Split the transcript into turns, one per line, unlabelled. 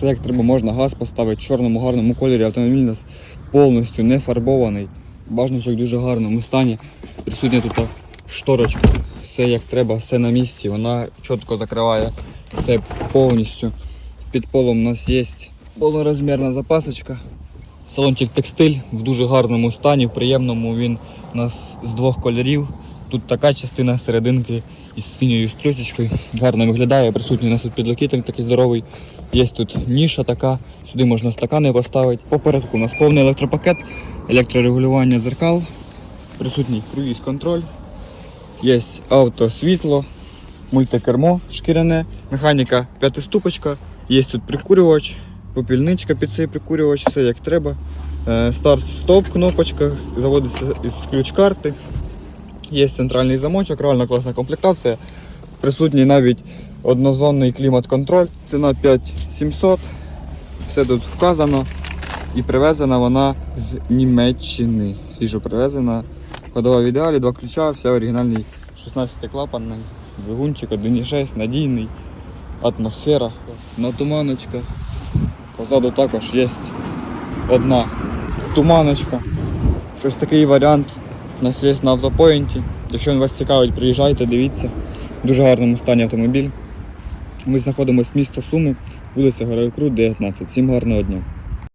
все як треба, можна газ поставити в чорному гарному кольорі. Автомобіль у нас повністю не фарбований. Бажничок в дуже гарному стані. Присутня тут шторочка. Все як треба, все на місці. Вона чітко закриває все повністю. Під полом у нас є повнорозмірна запасочка. Салончик текстиль в дуже гарному стані, в приємному він у нас з двох кольорів. Тут така частина серединки із синьою стрічечкою. Гарно виглядає. Присутній у нас тут підлокітник такий здоровий. Є тут ніша така, сюди можна стакани поставити. Попередку у нас повний електропакет, електрорегулювання зеркал, присутній круїз контроль, є автосвітло, мультикермо шкіряне, механіка п'ятиступочка, є тут прикурювач, попільничка під цей прикурювач, все як треба. Е, Старт-стоп кнопочка, заводиться із ключ-карти. Є центральний замочок, реально класна комплектація. Присутній навіть однозонний клімат-контроль. Ціна 5700. Все тут вказано. І привезена вона з Німеччини. Свіжо привезена. Ходова в ідеалі, два ключа, все оригінальний 16-клапанний, двигунчик 1.6, надійний, атмосфера на туманочках. Позаду також є одна туманочка. Щось такий варіант у нас є на автопоінті. Якщо він вас цікавить, приїжджайте, дивіться. В дуже гарному стані автомобіль. Ми знаходимося в місто Суми, вулиця Героїв 19. Всім гарного дня.